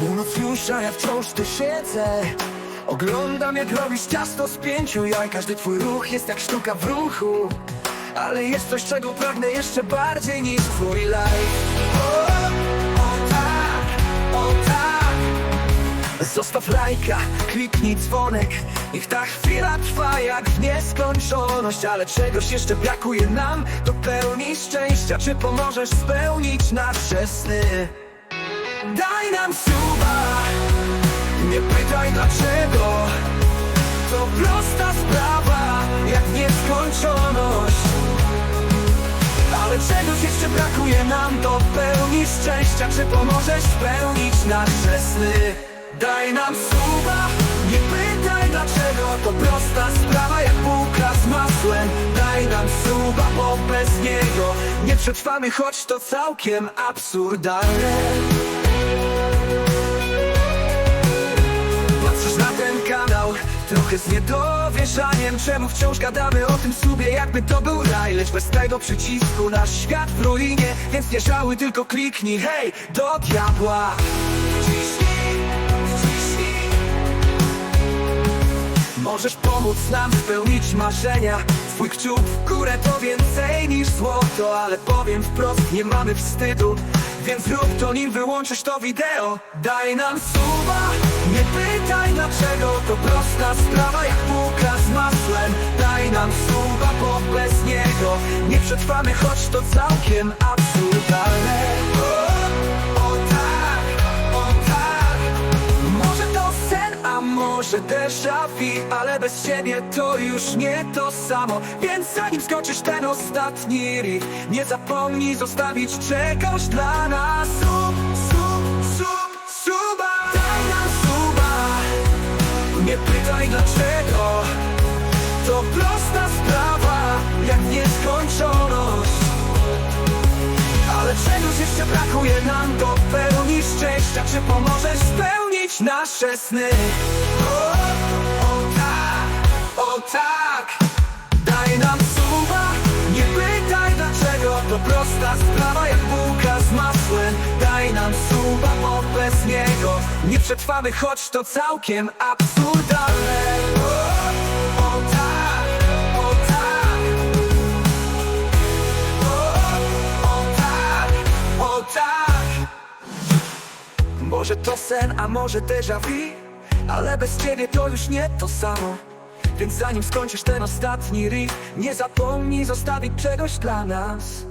Północ już, a ja wciąż tu siedzę. Oglądam jak robisz ciasto z pięciu jaj. Każdy twój ruch jest jak sztuka w ruchu. Ale jest coś, czego pragnę jeszcze bardziej niż twój life. O, o tak, o tak. Zostaw lajka, kliknij dzwonek. Niech ta chwila trwa jak w nieskończoność. Ale czegoś jeszcze brakuje nam do pełni szczęścia. Czy pomożesz spełnić nasze sny? Daj nam suba. Nie pytaj dlaczego. To prosta sprawa Jak nieskończoność. Ale czegoś jeszcze brakuje nam do pełni szczęścia. Czy pomożesz spełnić nasze sny? Daj nam suba, nie pytaj dlaczego. To prosta sprawa jak bułka z masłem. Daj nam suba, bo bez niego Nie przetrwamy, choć to całkiem absurdalne Trochę z niedowierzaniem Czemu wciąż gadamy o tym sobie Jakby to był raj. Lecz bez tego przycisku Nasz świat w ruinie Więc nie żałuj, tylko kliknij Hej, do diabła. Wciśnij, wciśnij. Możesz pomóc nam spełnić marzenia. Twój kciuk w górę to więcej niż złoto Ale powiem wprost, nie mamy wstydu. Więc rób to nim wyłączysz to wideo. Daj nam suba, nie pytaj To sprawa jak bułka z masłem Daj nam suba, bo niego Nie przetrwamy, choć to całkiem absurdalne. O, o tak, o tak. Może to sen, a może déjà vu Ale bez ciebie to już nie to samo. Więc zanim skończysz ten ostatni riff Nie zapomnij zostawić czegoś dla nas pytaj dlaczego? To prosta sprawa Jak nieskończoność. Ale czegoś jeszcze brakuje nam do pełni szczęścia Czy pomożesz spełnić nasze sny? O, o tak, o tak przetrwamy, choć to całkiem absurdalne. O, tak, o tak. O tak, o tak. Może to sen, a może déjà vu Ale bez ciebie to już nie to samo. Więc zanim skończysz ten ostatni riff Nie zapomnij zostawić czegoś dla nas